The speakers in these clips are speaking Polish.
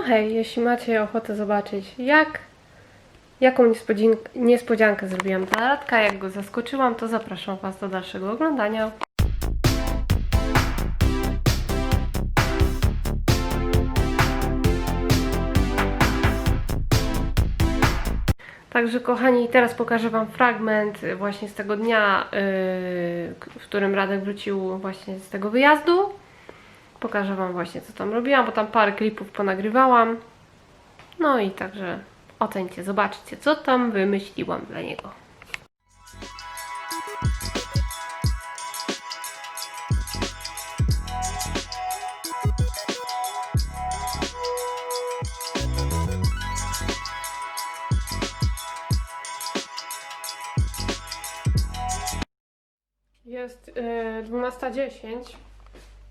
No hej, jeśli macie ochotę zobaczyć, jak, jaką niespodziankę, zrobiłam dla Radka, jak go zaskoczyłam, to zapraszam Was do dalszego oglądania. Także kochani, teraz pokażę Wam fragment właśnie z tego dnia, yy, w którym Radek wrócił właśnie z tego wyjazdu. Pokażę Wam właśnie co tam robiłam, bo tam parę klipów ponagrywałam. No i także ocencie, zobaczcie co tam wymyśliłam dla niego. Jest yy, 12.10.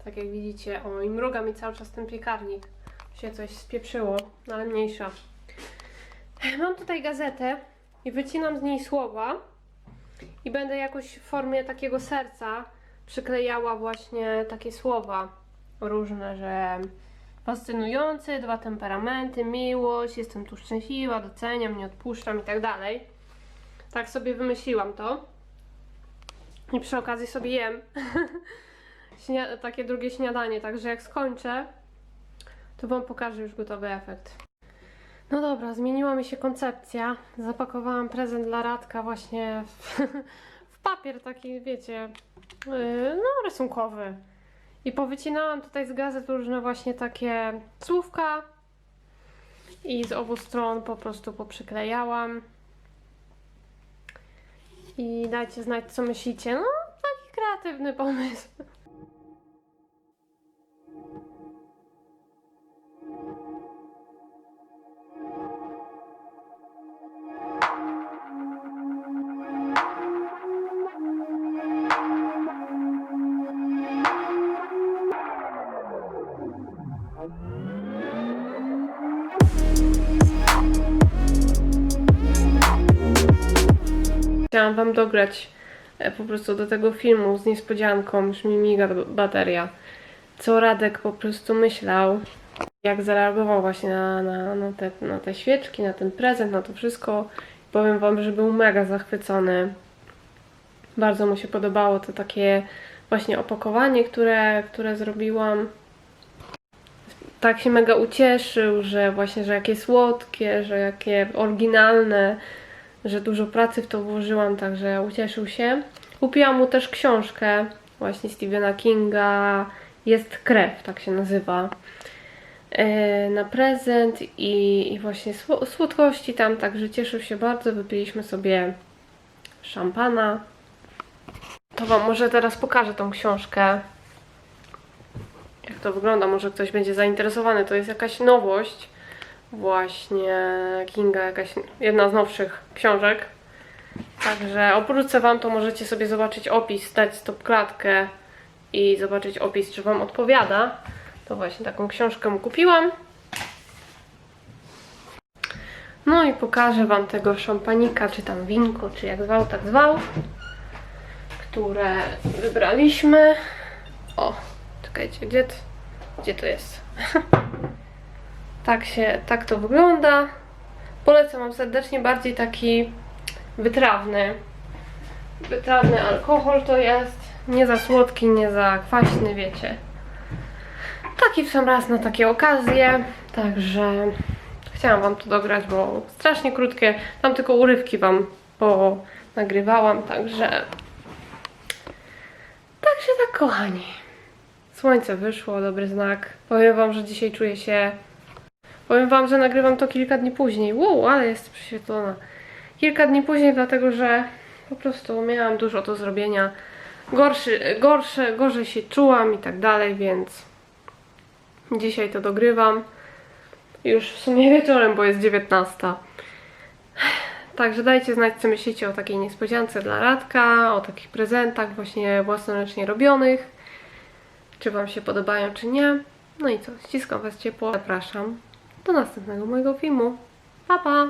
Tak jak widzicie, o i mruga mi cały czas ten piekarnik. Się coś spieprzyło, no ale mniejsza. Mam tutaj gazetę i wycinam z niej słowa i będę jakoś w formie takiego serca przyklejała właśnie takie słowa różne, że fascynujący, dwa temperamenty, miłość, jestem tu szczęśliwa, doceniam, nie odpuszczam i tak dalej. Tak sobie wymyśliłam to. I przy okazji sobie jem takie drugie śniadanie, także jak skończę, to Wam pokażę już gotowy efekt. No dobra, zmieniła mi się koncepcja. Zapakowałam prezent dla Radka właśnie w, w papier taki, wiecie, yy, no rysunkowy. I powycinałam tutaj z gazet różne właśnie takie słówka i z obu stron po prostu poprzyklejałam. I dajcie znać, co myślicie. No, taki kreatywny pomysł. Chciałam Wam dograć e, po prostu do tego filmu z niespodzianką, już mi miga bateria. Co Radek po prostu myślał, jak zareagował właśnie na, na, na, te, na te świeczki, na ten prezent, na to wszystko. Powiem Wam, że był mega zachwycony. Bardzo mu się podobało to takie właśnie opakowanie, które, które zrobiłam. Tak się mega ucieszył, że właśnie, że jakie słodkie, że jakie oryginalne, że dużo pracy w to włożyłam, także ucieszył się. Kupiłam mu też książkę właśnie Stephena Kinga, Jest krew, tak się nazywa, e, na prezent i, i właśnie sło- słodkości tam, także cieszył się bardzo. Wypiliśmy sobie szampana. To Wam może teraz pokażę tą książkę. Jak to wygląda, może ktoś będzie zainteresowany. To jest jakaś nowość właśnie Kinga, jakaś jedna z nowszych książek. Także obrócę Wam, to możecie sobie zobaczyć opis, dać stop klatkę i zobaczyć opis, czy Wam odpowiada. To właśnie taką książkę kupiłam. No i pokażę Wam tego szampanika, czy tam winko, czy jak zwał, tak zwał, które wybraliśmy. O, czekajcie, gdzie to, gdzie to jest? Tak się, tak to wygląda. Polecam Wam serdecznie bardziej taki wytrawny. Wytrawny alkohol to jest. Nie za słodki, nie za kwaśny, wiecie. Taki w sam raz na takie okazje. Także chciałam Wam to dograć, bo strasznie krótkie. Tam tylko urywki Wam nagrywałam, także. Także tak, kochani. Słońce wyszło, dobry znak. Powiem Wam, że dzisiaj czuję się Powiem Wam, że nagrywam to kilka dni później. Wow, ale jest prześwietlona. Kilka dni później, dlatego że po prostu miałam dużo do zrobienia. Gorszy, gorsze, gorzej się czułam i tak dalej, więc dzisiaj to dogrywam. Już w sumie wieczorem, bo jest 19. Także dajcie znać, co myślicie o takiej niespodziance dla Radka, o takich prezentach właśnie własnoręcznie robionych. Czy Wam się podobają, czy nie. No i co, ściskam Was ciepło, zapraszam do następnego mojego filmu. Pa, pa!